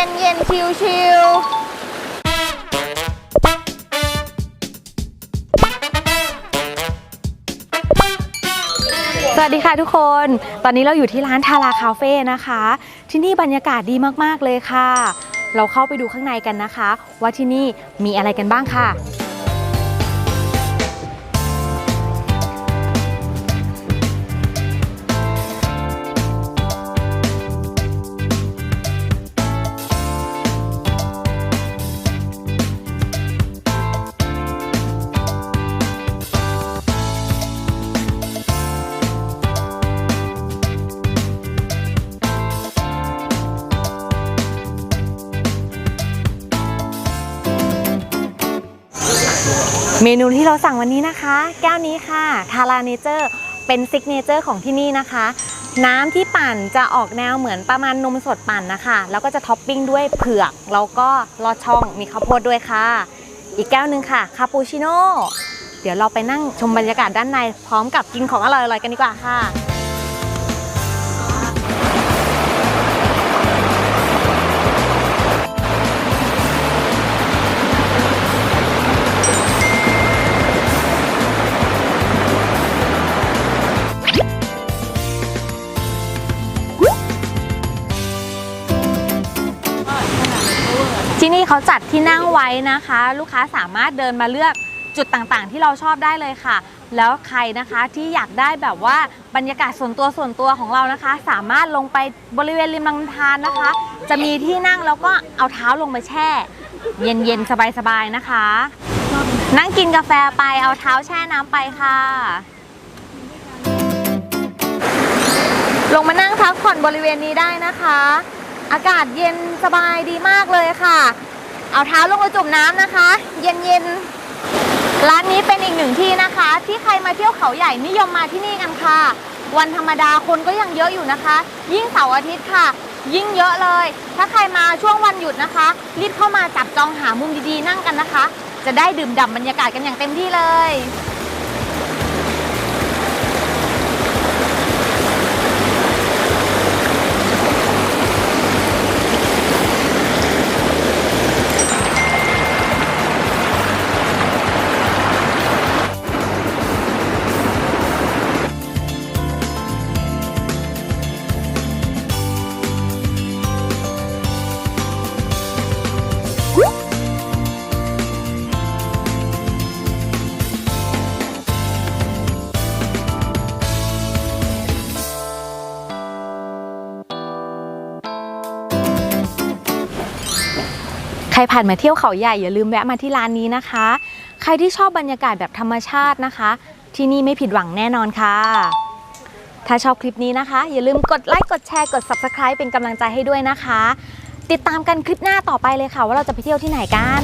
ย็นเย็นชิวชิวสวัสดีค่ะทุกคน ตอนนี้เราอยู่ที่ร้านทาราคาเฟ่นะคะ ที่นี่บรรยากาศดีมาก ๆ เลยค่ะ เราเข้าไปดูข้างในกันนะคะ ว่าที่นี่มีอะไรกันบ้างค่ะ เมนูที่เราสั่งวันนี้นะคะ แก้วนี้ค่ะทาราเนเจอร์เป็นซิกเนเจอร์ของที่นี่นะคะ น้ำที่ปั่นจะออกแนวเหมือนประมาณนมสดปั่นนะคะ แล้วก็จะท็อปปิ้งด้วยเผือกแล้วก็ลอดช่องมีข้าวโพดด้วยค่ะ อีกแก้วหนึ่งค่ะคาปูชิโน่เดี๋ยวเราไปนั่งชมบรรยากาศด้านในพร้อมกับกินของอร่อยๆกันดีกว่าค่ะ ที่นี่เขาจัดที่นั่งไว้นะคะ ลูกค้าสามารถเดินมาเลือกจุดต่างๆ ที่เราชอบได้เลยค่ะ แล้วใครนะคะที่อยากได้แบบว่าบรรยากาศส่วนตัวส่วนตัวของเรานะคะ สามารถลงไปบริเวณริมลำธารนะคะ จะมีที่นั่งแล้วก็เอาเท้าลงไปแช่ เย็นๆ สบายๆนะคะ นั่งกินกาแฟไปเอาเท้าแช่น้ำไปค่ะ ลงมานั่งพักผ่อนบริเวณนี้ได้นะคะ อากาศเย็นสบายดีมากเลยค่ะ เอาเท้าลงไปจุ่มน้ำนะคะ เย็นเย็นร้านนี้เป็นอีกหนึ่งที่นะคะ ที่ใครมาเที่ยวเขาใหญ่นิยมมาที่นี่กันค่ะ วันธรรมดาคนก็ยังเยอะอยู่นะคะ ยิ่งเสาร์อาทิตย์ค่ะ ยิ่งเยอะเลย ถ้าใครมาช่วงวันหยุดนะคะ รีบเข้ามาจับจองหามุมดีๆนั่งกันนะคะ จะได้ดื่มด่ำบรรยากาศกันอย่างเต็มที่เลย รผ่านมาเที่ยวเขาใหญ่อย่าลืมแวะมาที่ร้านนี้นะคะ ใครที่ชอบบรรยากาศแบบธรรมชาตินะคะ ที่นี่ไม่ผิดหวังแน่นอนค่ะ ถ้าชอบคลิปนี้นะคะ อย่าลืมกดไลค์กดแชร์กด Subscribe เป็นกำลังใจให้ด้วยนะคะ ติดตามกันคลิปหน้าต่อไปเลยค่ะ ว่าเราจะไปเที่ยวที่ไหนกัน